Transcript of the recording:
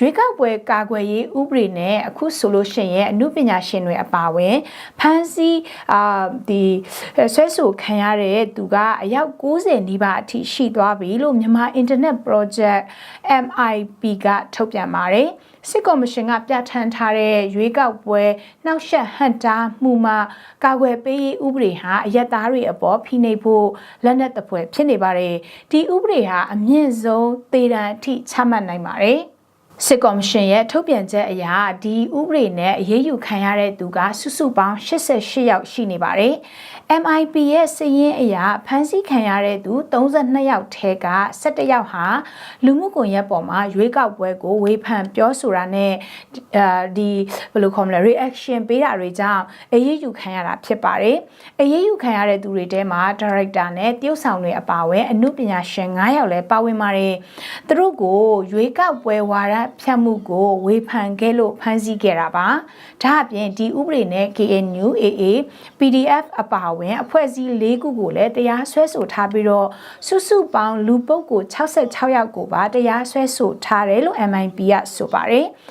ရွေးကောက်ပွဲကာကွယ်ရေးဥပဒေနဲ့အခုဆိုလို့ရှိရင်အမှုပညာရှင်တွေအပါအဝင်ဖမ်းဆီးအာဒီဆွဲဆိုခံရတဲ့သူကအယောက်90နီးပါးအထိရှိသွားပြီလို့မြန်မာ Internet Project MIP ကထုတ်ပြန်ပါတယ်စစ်ကော်မရှင်ကပြဋ္ဌာန်းထားတဲ့ရွေးကောက်ပွဲနှောက်ယှက်ဟန့်တားမှုမှာကာကွယ်ပေးရေးဥပဒေဟာအယက်သားတွေအပေါ်ဖိနှိပ်ဖို့လက်နက်တပွဲဖြစ်နေပါတယ်ဒီဥပဒေဟာအမြင့်ဆုံးသေဒဏ်အထိချမှတ်နိုင်ပါတယ် စစ်ကော်မရှင်ရဲ့ထုတ်ပြန်ချက်အရဒီဥပဒေနဲ့အရေးယူခံရတဲ့သူကစုစုပေါင်း88ယောက်ရှိနေပါတယ်။ MIP ရဲ့စည်ရင်းအရဖမ်းဆီးခံရတဲ့သူ32ယောက်ထဲက17ယောက်ဟာလူမှုကွန်ရက်ပေါ်မှာရွေးကောက်ပွဲကိုဝေဖန်ပြောဆိုတာနဲ့အဲဒီဘယ်လိုခေါ်မလဲ reaction ပေးတာတွေကြောင့်အရေးယူခံရတာဖြစ်ပါတယ်။အရေးယူခံရတဲ့သူတွေထဲမှာ director နဲ့တရုတ်ဆောင်တွေအပါအဝင်အမှုပညာရှင်9ယောက်လည်းပါဝင်ပါတယ်။သူတို့ကိုရွေးကောက်ပွဲဝါဒဖြတ်မှုကိုဝေဖန်ခဲ့လို့ဖမ်းဆီးခဲ့တာပါ။ဒါအပြင်ဒီဥပဒေနဲ့ KNU AA PDF အပါအဝင်အဖွဲ့အစည်း၄ခုကိုလည်းတရားစွဲဆိုထားပြီးတော့စုစုပေါင်းလူပုဂ္ဂိုလ်66ယောက်ကိုပါတရားစွဲဆိုထားတယ်လို့ MIP ကဆိုပါတယ်